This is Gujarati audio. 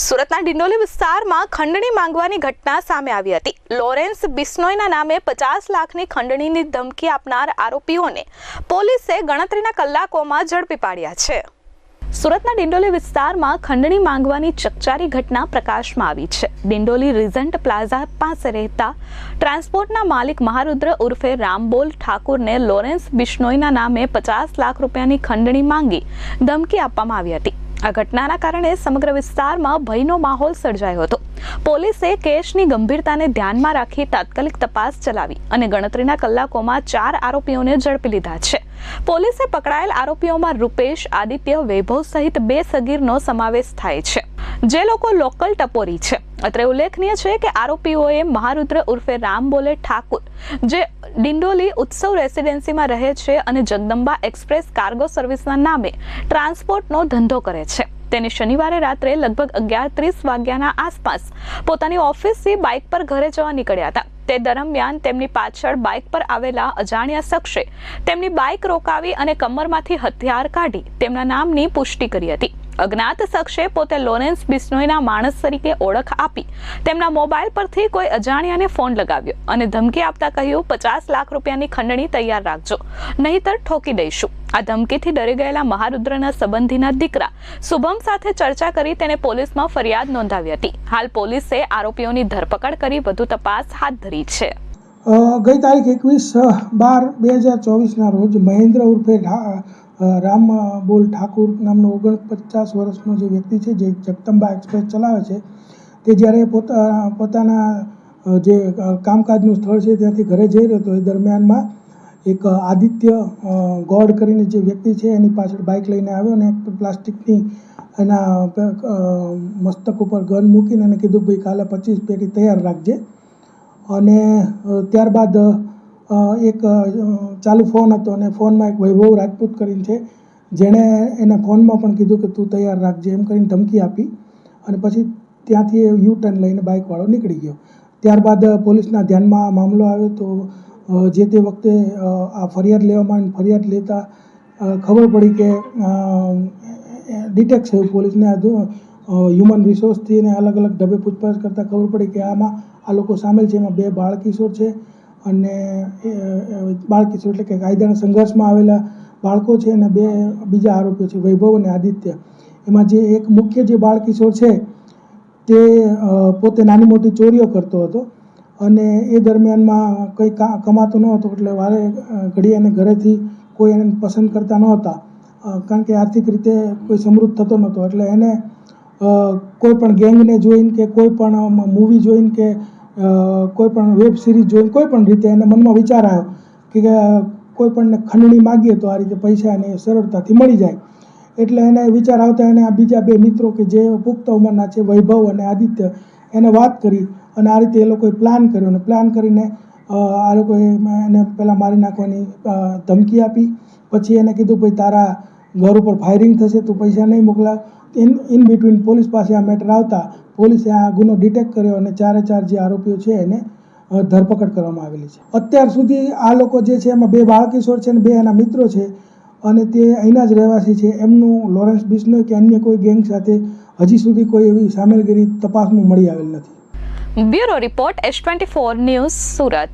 સુરતના ડિંડોલી વિસ્તારમાં ખંડણી માંગવાની ઘટના સામે આવી હતી. લોરેન્સ બિસ્નોયના નામે પચાસ લાખની ખંડણીની ધમકી આપનાર આરોપીઓને પોલીસે ગણતરીના કલાકોમાં ઝડપી પાડ્યા છે. સુરતના ડિંડોલી વિસ્તારમાં ખંડણી માંગવાની ચકચારી ઘટના પ્રકાશમાં આવી છે. ડિંડોલી રિઝન્ટ પ્લાઝા પાસે રહેતા ટ્રાન્સપોર્ટના માલિક મહારુદ્ર ઉર્ફે રામબોલ ઠાકુરને લોરેન્સ બિશ્નોઈના નામે પચાસ લાખ રૂપિયાની ખંડણી માંગી ધમકી આપવામાં આવી હતી. આ ઘટનાના કારણે સમગ્ર વિસ્તારમાં ભયનો માહોલ સર્જાયો હતો. પોલીસે કેસની ગંભીરતાને ધ્યાનમાં રાખી તાત્કાલિક તપાસ ચલાવી અને ગણતરીના કલાકોમાં ચાર આરોપીઓને ઝડપી લીધા છે. પોલીસે પકડાયેલ આરોપીઓમાં રૂપેશ, આદિત્ય, વૈભવ સહિત બે સગીરનો સમાવેશ થાય છે. જે લોકો લોકલ ટપોરી છે. અત્રે ઉલ્લેખનીય છે કે આરોપીઓએ મહારુદ્ર ઉર્ફે રામબોલે ઠાકુર, જે ડિંડોલી ઉત્સવ રેસિડેન્સીમાં રહે છે અને જગદંબા એક્સપ્રેસ કાર્ગો સર્વિસના નામે ટ્રાન્સપોર્ટનો ધંધો કરે છે. તેને શનિવારે રાત્રે લગભગ અગિયાર ત્રીસ વાગ્યાના આસપાસ પોતાની ઓફિસથી બાઇક પર ઘરે જવા નીકળ્યા હતા. તે દરમિયાન તેમની પાછળ બાઇક પર આવેલા અજાણ્યા શખ્સે તેમની બાઇક રોકાવી અને કમરમાંથી હથિયાર કાઢી તેમના નામની પુષ્ટિ કરી હતી. અજ્ઞાત શખ્સે પોતે લોરેન્સ બિસ્નોઈના માણસ તરીકે ઓળખ આપી તેમના મોબાઈલ પરથી કોઈ અજાણ્યાને ફોન લગાવ્યો અને ધમકી આપતા કહ્યું, પચાસ લાખ રૂપિયાની ખંડણી તૈયાર રાખજો, નહીતર ઠોકી દઈશું. આ ધમકીથી ડરી ગયેલા મહારુદ્રના સંબંધીના દીકરા શુભમ સાથે ચર્ચા કરી તેને પોલીસમાં ફરિયાદ નોંધાવી હતી. હાલ પોલીસે આરોપીઓની ધરપકડ કરી વધુ તપાસ હાથ ધરી છે. ગઈ તારીખ એકવીસ બાર બે હજાર ચોવીસના રોજ મહેન્દ્ર ઉર્ફે રામ બોલ ઠાકુર નામનો ઓગણપચાસ વર્ષનો જે વ્યક્તિ છે, જે જગદંબા એક્સપ્રેસ ચલાવે છે, તે જ્યારે પોતા, પોતાના જે કામકાજનું સ્થળ છે, ત્યાંથી ઘરે જઈ રહ્યો હતો, એ દરમિયાનમાં એક આદિત્ય ગોડ કરીને જે વ્યક્તિ છે, એની પાછળ બાઇક લઈને આવ્યો અને એક પ્લાસ્ટિકની એના મસ્તક ઉપર ગન મૂકીને એને કીધું, ભાઈ કાલે પચીસ પેટી તૈયાર રાખજે. અને ત્યારબાદ એક ચાલુ ફોન હતો અને ફોનમાં એક વૈભવ રાજપૂત કરીને છે, જેણે એને ફોનમાં પણ કીધું કે તું તૈયાર રાખજે એમ કરીને ધમકી આપી અને પછી ત્યાંથી એ યુ ટર્ન લઈને બાઇકવાળો નીકળી ગયો ત્યારબાદ પોલીસના ધ્યાનમાં આ મામલો આવ્યો તો જે તે વખતે આ ફરિયાદ લેવામાં આવી. ફરિયાદ લેતા ખબર પડી કે ડિટેક્ટ થયું પોલીસને હ્યુમન રિસોર્સથી અને અલગ અલગ ઢબે પૂછપરછ કરતાં ખબર પડી કે આમાં આ લોકો સામેલ છે, એમાં બે બાળકિશોર છે અને બાળકિશોર એટલે કે કાયદાના સંઘર્ષમાં આવેલા બાળકો છે અને બે બીજા આરોપીઓ છે, વૈભવ અને આદિત્ય. એમાં જે એક મુખ્ય જે બાળકિશોર છે તે પોતે નાની મોટી ચોરીઓ કરતો હતો અને એ દરમિયાનમાં કંઈ કમાતો ન હતો, એટલે વારે ઘડી એને ઘરેથી કોઈ એને પસંદ કરતા નહોતા. કારણ કે આર્થિક રીતે કોઈ સમૃદ્ધ થતો નહોતો, એટલે એને કોઈ પણ ગેંગને જોઈને કે કોઈ પણ મૂવી જોઈને કે કોઈ પણ વેબ સિરીઝ જોઈને કોઈ પણ રીતે એને મનમાં વિચાર આવ્યો કે કોઈ પણને ખંડણી માગીએ તો આ રીતે પૈસા એને સરળતાથી મળી જાય. એટલે એને વિચાર આવતા એને આ બીજા બે મિત્રો કે જે પુખ્ત ઉંમરના છે, વૈભવ અને આદિત્ય, એને વાત કરી અને આ રીતે એ લોકોએ પ્લાન કર્યો અને પ્લાન કરીને આ લોકોએ એને પહેલાં મારી નાખવાની ધમકી આપી. પછી એને કીધું, ભાઈ તારા ઘર ઉપર ફાયરિંગ થશે, તું પૈસા નહીં મોકલાવ ઇન ઇન બિટવીન પોલીસ પાસે આ મેટર આવતા પોલીસે આ ગુનો ડિટેક્ટ કર્યો અને ચારે ચાર જે આરોપીઓ છે એને ધરપકડ કરવામાં આવેલી છે. અત્યાર સુધી આ લોકો જે છે એમાં બે બાળકિશોર છે અને બે એના મિત્રો છે અને તે અહીંના જ રહેવાસી છે. એમનું લોરેન્સ બિશ્નોય કે અન્ય કોઈ ગેંગ સાથે હજી સુધી કોઈ એવી સામેલગીરી તપાસમાં મળી આવેલ નથી. Bureau report S twenty four news Surat.